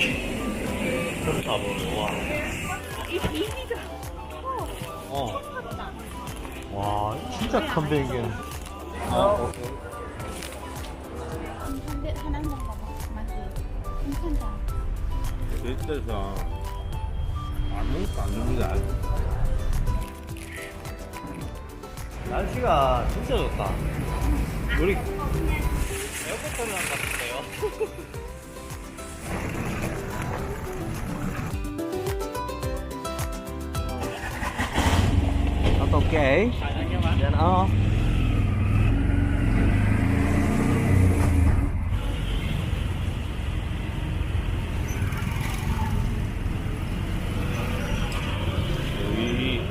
좋다 보네 와. 이 커. 어. 와 진짜 큰 비행기는. 아, 오케이. 근데 하나 먹어봐. 맞지? 괜찮다. 제주도에서 아무것도 안 줍니다. 날씨가 진짜 좋다. 우리 에어컨 소리 난것 같은데요? 올게. 미안, 어. 여기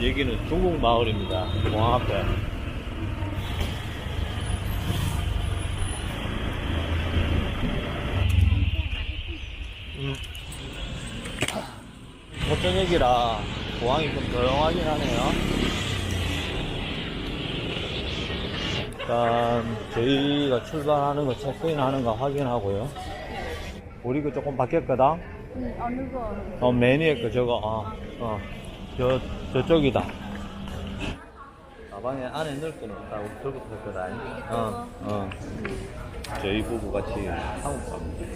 여기는 중국 마을입니다. 공항 앞에. 음. 저녁이라 공항이 좀 조용하긴 하네요. 일단 저희가 출발하는 거 체크인 하는 거 확인하고요. 우리 그 조금 바뀌었거든. 응, 어느 거? 어, 매니에 거 저거, 어, 어, 저, 저쪽이다. 가방에 안에 넣을 거는 없다고 들고 탔거든. 어, 어. 저희 부부 같이 한국 갑니다.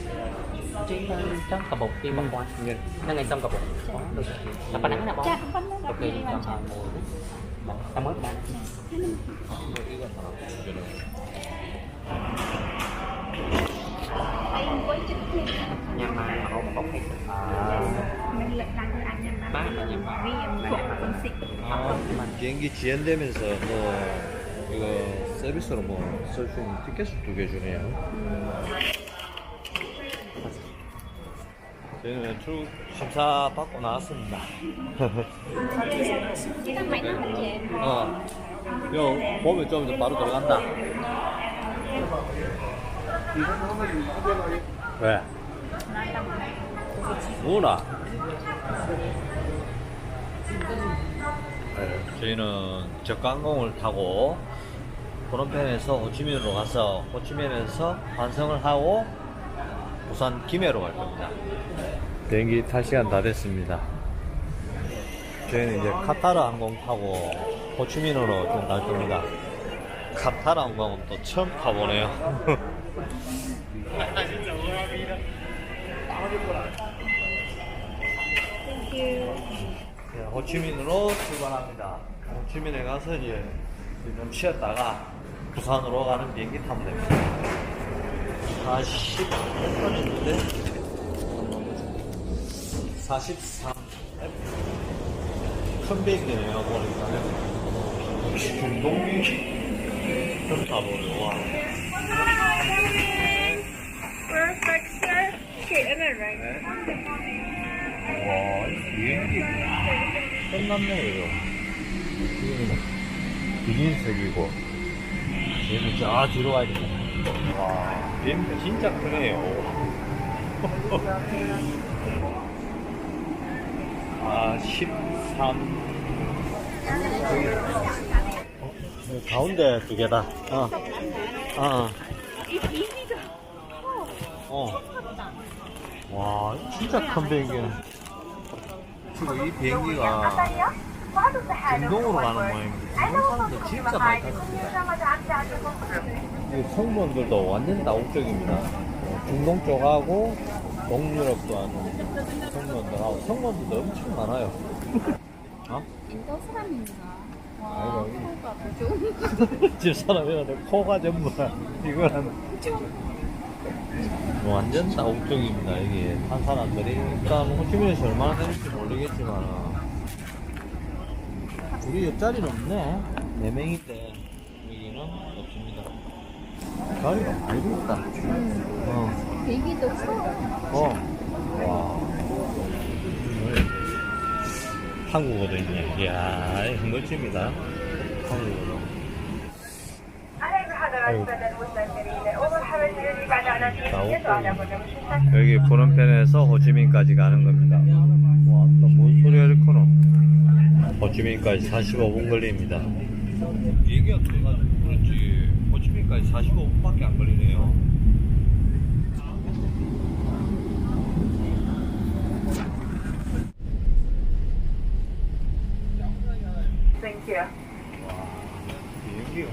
Chị trắng cà bột đi bằng quan Nó ngày xong cà bột Được Tập bánh nè 번만 Ok, Ta mới bán anh với chữ thì Nhà mà hộp bột hay 아, mình lật lại cho anh em Bán là nhà mà vì em thuộc quân sĩ 아, 비행기 지연되면서 뭐, 이거 서비스로 뭐, 쓸 수 있는 티켓을 두 개 주네요. 저희는 출 심사 받고 나왔습니다. 어, 형 보면 좀 이제 바로 들어간다. 왜? 뭐라? 네, 저희는 저가항공을 타고 프놈펜에서 호치민으로 가서 호치민에서 환승을 하고 부산 김해로 갈 겁니다. 비행기 탈 시간 다 됐습니다. 저희는 이제 카타르 항공 타고 호치민으로 좀 갈 겁니다. 카타르 항공은 또 처음 타보네요. 네, 호치민으로 출발합니다. 호치민에 가서 이제 좀 쉬었다가 부산으로 가는 비행기 타면 됩니다. 한 10몇 분 있는데 43. 보니까. 중동 비행기. 좀 타보네, 와. 와, 이 비행기 끝났네, 이거. 이거는 비긴색이고, 얘는 쫙 뒤로 가야 돼. 와, 비행기가 진짜 크네요. 아, 13. 어, 여기 가운데 두 개다. 어, 어. 어. 컸다. 와, 진짜 큰 비행기네. 지금 이 비행기가 중동으로 가는 모양입니다. 중동 사람들 진짜 많이 탔습니다. 이 성분들도 완전 다국적입니다. 어, 중동 쪽하고 동유럽 도 하는 성분들하고 성분들도 엄청 많아요. 어? 인도 사람인가? 아이고, 와, 여기. 코가 좀 집 사람이라도 코가 전부 다 이거는 완전 다국적입니다. 이게 한 사람들이 일단 호치민에서 얼마나 되는지 모르겠지만 우리 옆자리는 없네. 네 명인데 여기는 없습니다. 자리가 많이 비었다. 어. 비행기도 커. 어. 와. 한국어도 있네. 이야, 멋집니다. 한국어도. 여기 보름편에서 호치민까지 가는 겁니다. 와, 나뭔 소리가 이렇게노? 호치민까지 45분 걸립니다. 얘기가 돼가지고 그렇지. 호치민까지 45분밖에 안 걸리네요. Monsieur. 비행기가.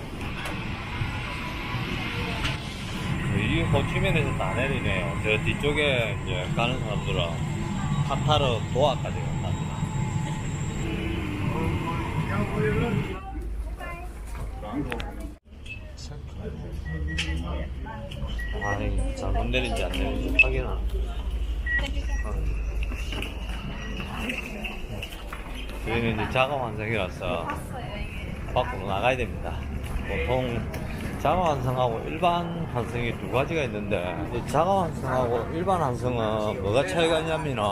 이 호치민에서 다 내리네요. 저 뒤쪽에 이제 가는 사람들은 카타르 도하까지 갑니다. 아니, 잘못 내린지 안 내린지 확인하는. 저희는 이제 자가 환승이라서 밖으로 나가야 됩니다. 보통 자가 환승하고 일반 환승이 두 가지가 있는데 이 자가 환승하고 일반 환승은 뭐가 차이가 있냐면은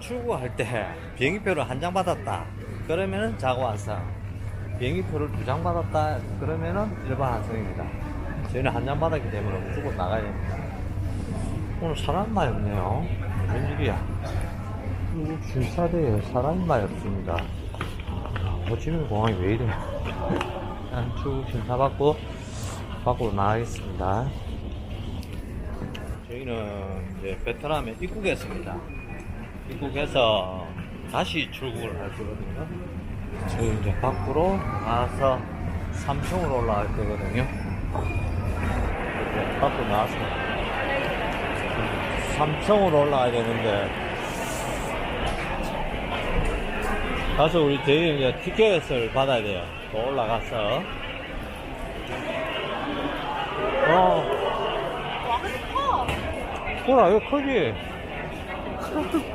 출국할 때 비행기표를 한 장 받았다. 그러면은 자가 환승. 비행기표를 두 장 받았다. 그러면은 일반 환승입니다. 저희는 한 장 받았기 때문에 무조건 나가야 됩니다. 오늘 사람 많이 없네요. 웬일이야. 줄사대에 사람이 많이 없습니다. 호치민 공항이 왜 이래? 일단 출국 심사 받고 밖으로 나가겠습니다. 저희는 이제 베트남에 입국했습니다. 입국해서 다시 출국을 할 거거든요. 저희 이제 밖으로 나와서 3층으로 올라갈 거거든요. 밖으로 나와서 3층으로 올라가야 되는데 가서 우리 저희 이제 티켓을 받아야 돼요. 더 올라가서. 어. 뭐라, 이거 크지?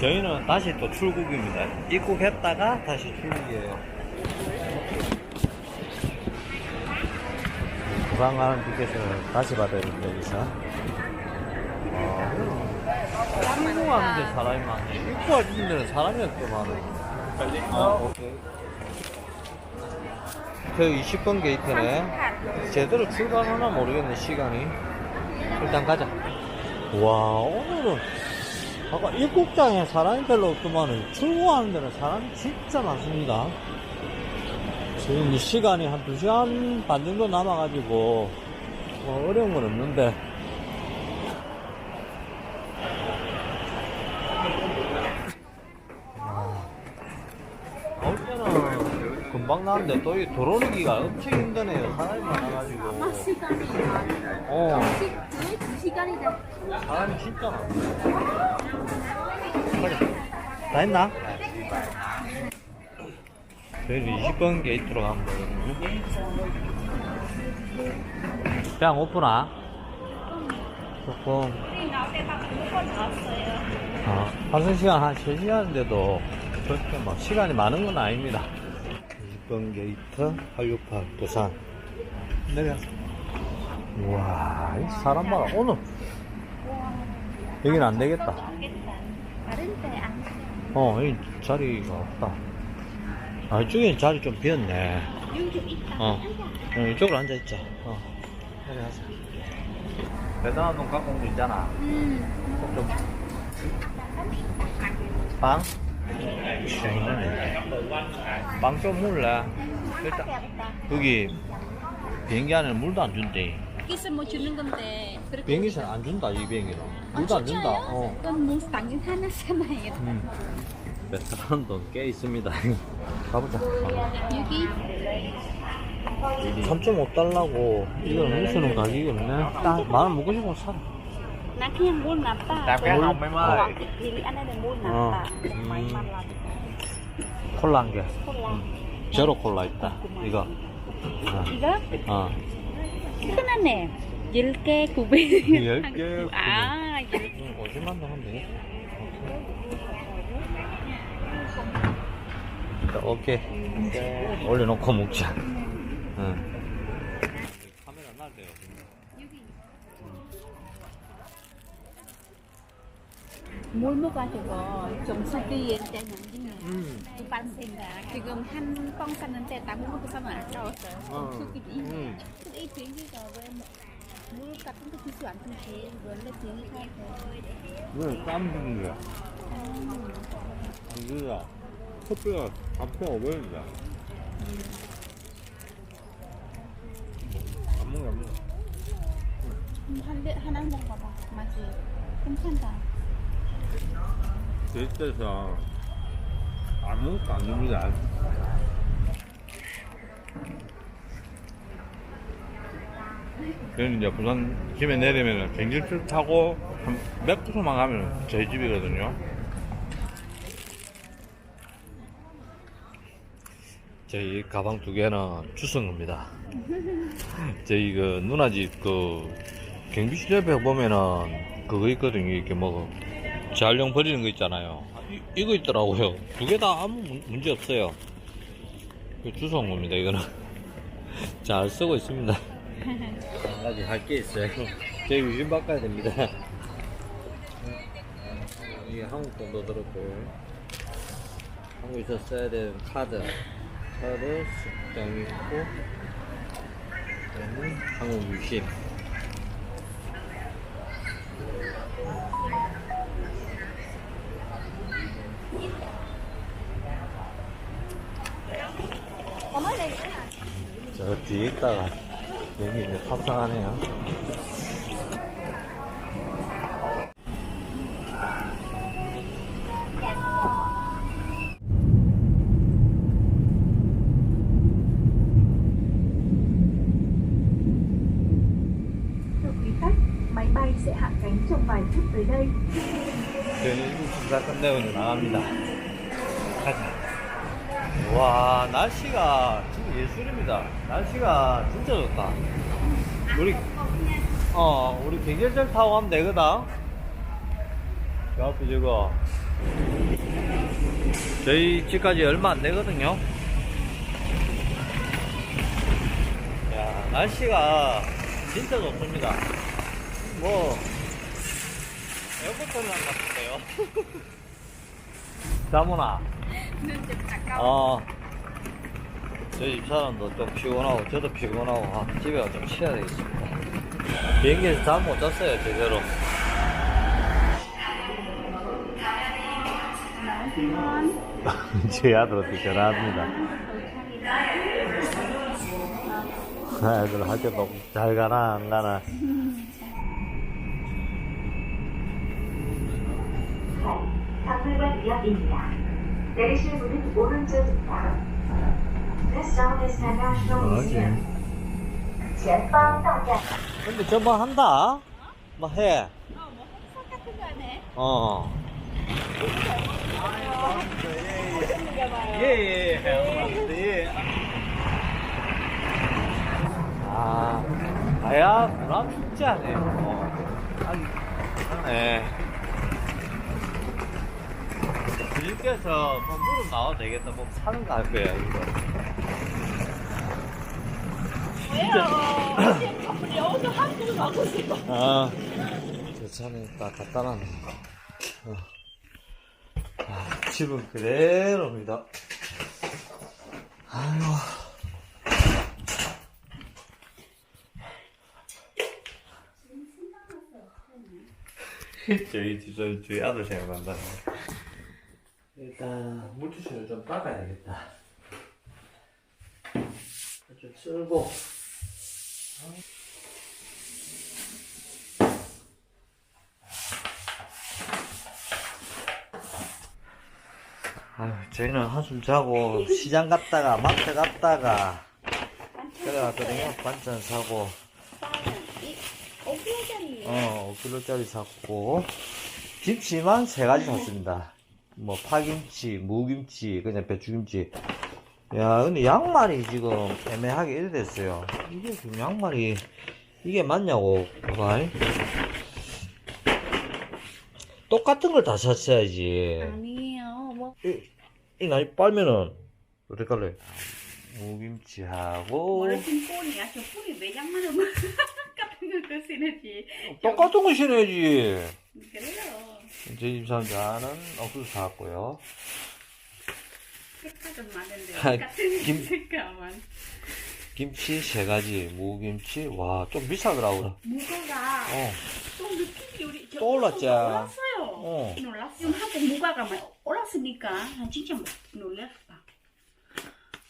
저희는 다시 또 출국입니다. 입국했다가 다시 출국이에요. 부산 가는 티켓을 다시 받아야 됩니다, 여기서. 아, 출국하는데 사람이 많네. 입국하는 데는 사람이 없게 많아. 아, 오케이. 그 20번 게이트네. 제대로 출발하나 모르겠네, 시간이. 일단 가자. 와, 오늘은, 아까 입국장에 사람이 별로 없더만은, 출국하는 데는 사람이 진짜 많습니다. 지금 이 시간이 한 2시간 반 정도 남아가지고, 뭐 어려운 건 없는데, 나올 때는 금방 나왔는데 또이 들어오기가 엄청 힘드네요. 사람이 많아가지고. 어, 사람이 진짜 많아. 다 했나? 저희는 20번 게이트로 가면 되거든요. 그냥 오픈아? 조금. 아, 환승 시간 한 3시간인데도 그렇게 막 시간이 많은 건 아닙니다. 20번 게이트 868 부산. 내려서 우와 이 사람 봐라. 오늘. 여기는 안 되겠다. 어 여기 자리가 없다. 아 이쪽에 자리 좀 비었네. 어, 어 이쪽으로 앉아있자. 어 내려가자. 베트남 돈 갖고 온 거 있잖아. 좀. 빵? 빵좀 먹을래? 일단 여기 비행기 안에 물도 안 준대. Kita mau 주는 건데 그렇게 비행기에서는 안 준다 이 비행기는. 물도 안 준다. 어. 그건 뭐 당연 하나잖아요. 음. 베트남 돈꽤 있습니다. 가보자. 여기? 3.5달러고. 이건 무수는 가격이 없네. 딱 만원 먹고 싶으면 사 라나 그냥. Ừ. May mắn là 콜라 한개 콜라. 제로 콜라 있다 이거 어. 이거 어. 흔하네. 10개 900. 10개 아, 10개. 응, 50만 원 하면 되겠다 자, 오케이 올려놓고 먹자 응. 카메라 날 돼요 뭘 먹어가지고 좀 사기에 짜는 게 음. 두반 생각. 지금 한뻥 샀는데 다 먹고 사면 아까웠어요. 어. 솔직히. 음. 근데 이 비행기가 왜물 같은 거 주지 않던지 원래 비행기 타고 왜 땀드는 거야? 안주야. 커피가 4,500원이다. 안 먹어, 안 먹어. 한 대, 하나 먹어봐. 맛이 괜찮다. 그때 서 아무것도 안 줍니다. 저는 이제 부산 집에 내리면은 갱질줄 타고 한몇 구소만 가면 저희 집이거든요. 저희 가방 두 개는 주성입니다. 저희 그 누나 집 그 경비실 옆에 보면은 그거 있거든요. 이렇게 뭐 재활용 버리는 거 있잖아요. 이, 이거 있더라고요. 두 개 다 아무 문- 문제 없어요. 그 주워온 겁니다. 이거는 잘 쓰고 있습니다. 한 가지 할 게 있어요. 저희 유심 바꿔야 됩니다. 이게 한국 돈도 들었고 한국에서 써야 되는 카드 카드 숙장 있고 그다음에 한국 유심 뒤에 있다가 여기 이제 탑승하네요. 저희는 식사 끝내고 이제 나갑니다. 가자. 와, 날씨가 진짜 예술입니다. 날씨가 진짜 좋다. 우리, 어, 우리 경계철 타고 가면 되거든? 저 앞에 저거. 저희 집까지 얼마 안 되거든요? 야, 날씨가 진짜 좋습니다. 뭐, 에어컨 틀면 같은데요? 자문아. 어. 저희 집 사람도 좀 피곤하고, 저도 피곤하고, 아, 집에 가서 좀 쉬어야 되겠습니다. 비행기에서 잠 못 잤어요, 제대로. 제 아들한테 전화합니다. 아들 학교 너무 잘 가나, 안 가나. 탑승과 이역입니다. 내리실 문은 오른쪽입니다. This zone is the National Museum. 전방 방향. 근데 저뭐 한다? 뭐 해? 어뭐 합석 같은 거 하네. 어. 예, 예. 예예 예. 아, 아야, 나 진짜 네. 어. 아니, 네. 주님께서 뭐 무릎 나와도 되겠다. 뭐 사는 거할 거야, 이거. 왜요? 우리 여기서 한국을 가고 싶어. 아, 저 차는 다 갖다 놨네. 어. 아, 집은 그대로입니다. 아유. 저희, 저희, 저희 아들 생각난다. 일단, 물티슈를 좀 닦아야겠다. 좀 쓸고. 아유, 저희는 한숨 자고 시장 갔다가 마트 갔다가 그래갔거든요. 반찬 사고 이 5kg짜리. 어 5kg짜리 샀고 김치만 세 가지 샀습니다. 뭐 파김치, 무김치, 그냥 배추김치. 야, 근데 양말이 지금 애매하게 이래 됐어요. 이게 지금 양말이 이게 맞냐고, 봐봐. 똑같은 걸 다 샀어야지. 아니에요. 뭐 이, 이 나이 빨면은 어떻게 할래? 무김치하고 머리핀 꼴이야. 저 뿔이 매장만은 뭐 같은 걸 쓰시는지. 똑같은 거 신어야지. 그래요. 저희 집 사람들은 옥수수 사왔고요. 색깔은 많은데 아, 같은 김- 색깔만. 김치 세 가지, 무김치 와 좀 비싸더라고요. 무거가 어, 좀 느낌이 우리 저 또 올랐지? 올랐어요. 어. 올랐어. 지금 한국 무가가 막 올랐으니까 진짜 막 놀랐어.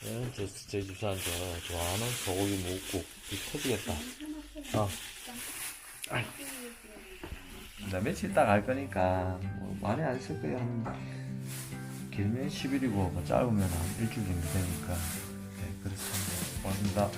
얘는 제, 저희 집 사람들 좋아하는 소고기 무국 이 터지겠다. 어. 아이. 나 며칠 있다 갈 거니까 뭐 많이 안 쓸 거야. 한 길면 10일이고 뭐 짧으면 한 일주일 정도 되니까 네 그렇습니다. 고맙습니다.